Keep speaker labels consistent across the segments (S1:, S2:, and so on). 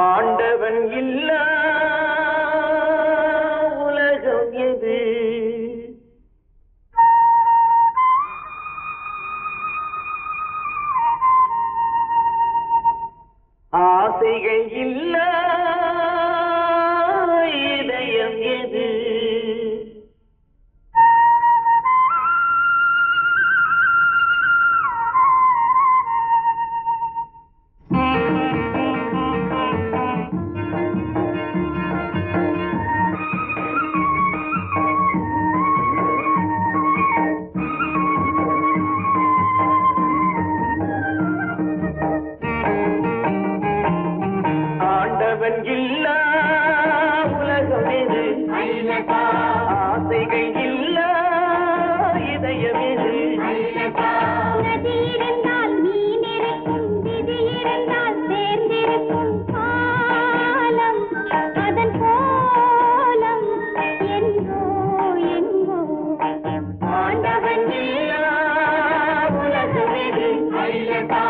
S1: ஆண்டவன் இல்ல உலகம் எது? ஆசைகள் இல்ல
S2: लगा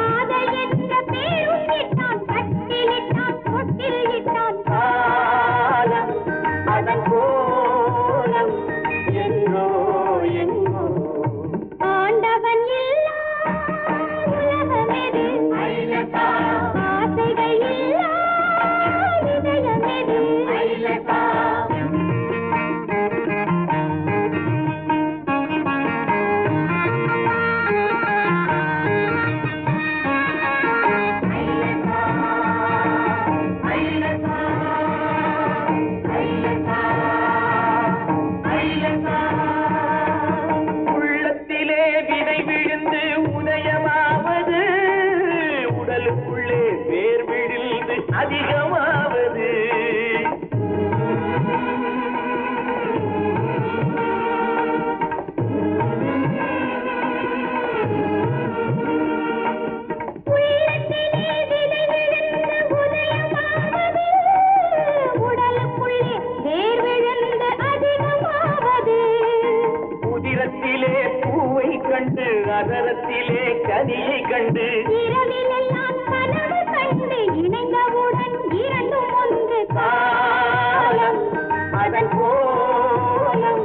S2: Thank you.
S1: இரவிலே கதியை கண்டு
S2: இணைந்தவுடன் இரண்டும் ஒன்று காலம்.
S1: அதன் கோலம்